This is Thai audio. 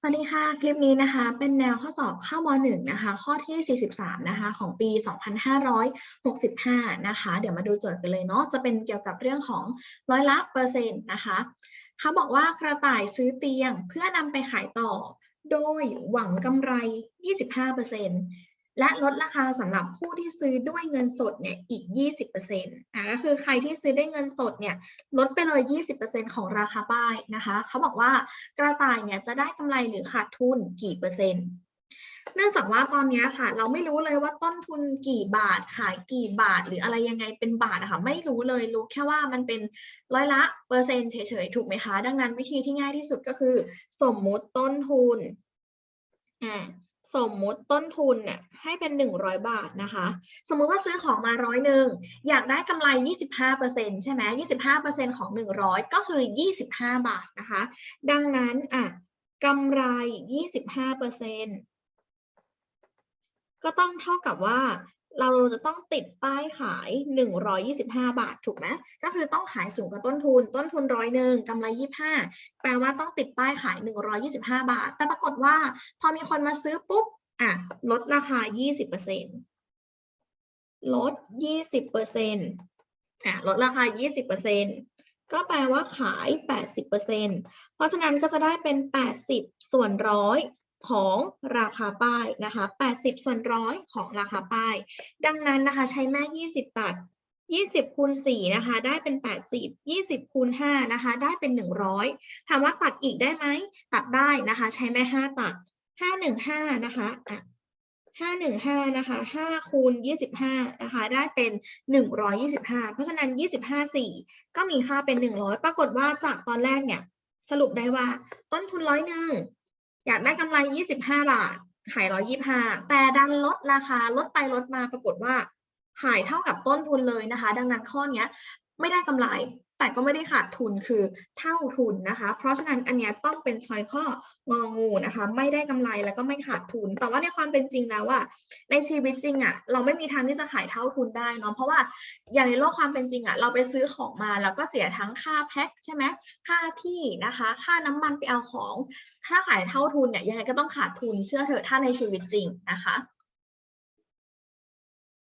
สวัสดีค่ะ คลิปนี้นะคะ เป็นแนวข้อสอบเข้าม .1 นะคะ ข้อที่ 43 นะคะ ของปี 2565 นะคะ เดี๋ยวมาดูโจทย์กันเลยเนาะ จะเป็นเกี่ยวกับเรื่องของร้อยละเปอร์เซ็นต์นะคะ เขาบอกว่ากระต่ายซื้อเตียงเพื่อนำไปขายต่อ โดยหวังกำไร 25% และลดราคาสำหรับผู้ที่ซื้อด้วยเงินสดเนี่ยอีก 20%อะก็คือใครที่ซื้อได้เงินสดเนี่ยลดไปเลย 20%ของราคาป้ายนะคะเขาบอกว่ากระต่ายเนี่ยจะได้กำไรหรือขาดทุนกี่เปอร์เซ็นต์เนื่องจากว่าตอนนี้ค่ะ เราไม่รู้เลยว่าต้นทุนกี่บาทขายกี่บาทหรืออะไรยังไงเป็นบาทอะค่ะไม่รู้เลยรู้แค่ว่ามันเป็นร้อยละเปอร์เซ็นต์เฉยๆถูกไหมคะ ดังนั้นวิธีที่ง่ายที่สุดก็คือ สมมุติต้นทุนอ่า สมมุติต้นทุนเนี่ยให้เป็น 100 บาทนะคะ สมมุติว่าซื้อของมาร้อยหนึ่งอยากได้กำไร 25%ใช่ไหม25%ของ 100 ก็คือ 25 บาทนะคะ ดังนั้นอะกำไร 25%ก็ต้องเท่ากับว่า เราจะต้องติดป้ายขาย 125 บาทถูกไหมก็คือต้องขายสูงกว่าต้นทุน ต้นทุนร้อยหนึ่งกำไร 25 แปลว่าต้องติดป้ายขาย 125 บาท แต่ปรากฏว่า พอมีคนมาซื้อปุ๊บอะลดราคา 20%ลด 20%อะลดราคา 20%ก็แปลว่าขาย 80%เพราะฉะนั้นก็จะได้เป็น 80 ส่วนร้อย ของราคาป้ายนะคะ 80 ส่วนร้อยของราคาป้าย ดังนั้นนะคะใช้แม่20ตัด20คูณ4นะคะ ได้เป็น 80 20คูณ5นะคะ ได้เป็น 100 ถามว่าตัดอีกได้ไหม ตัดได้นะคะ ใช้แม่ 5 ตัด 515 นะคะอะ515นะคะ5คูณ25นะคะ ได้เป็น 125 เพราะฉะนั้น 25 4 ก็มีค่าเป็น 100 ปรากฏว่าจากตอนแรกเนี่ย สรุปได้ว่าต้นทุนร้อยหนึ่ง อยากได้กำไร 25 บาท ขาย 125 แต่ดันลดราคาลดไปลดมาปรากฏว่า ขายเท่ากับต้นทุนเลยนะคะ ดังนั้นข้อเนี้ยไม่ได้กำไร แต่ก็ไม่ได้ขาดทุนคือเท่าทุนนะคะ เพราะฉะนั้นอันเนี้ยต้องเป็นชอยข้ององูนะคะ ไม่ได้กำไรแล้วก็ไม่ขาดทุน แต่ว่าในความเป็นจริงแล้วว่าในชีวิตจริงอะ่ะเราไม่มีทางที่จะขายเท่าทุนได้เนาะเพราะว่าอย่างในโลกความเป็นจริงอะ่ะเราไปซื้อของมาแล้วก็เสียทั้งค่าแพ็คใช่ไหมค่าที่นะคะ ค่าน้ำมันไปเอาของ ถ้าขายเท่าทุนเนี่ยยังไงก็ต้องขาดทุนเชื่อเถอะถ้าในชีวิตจริงนะคะ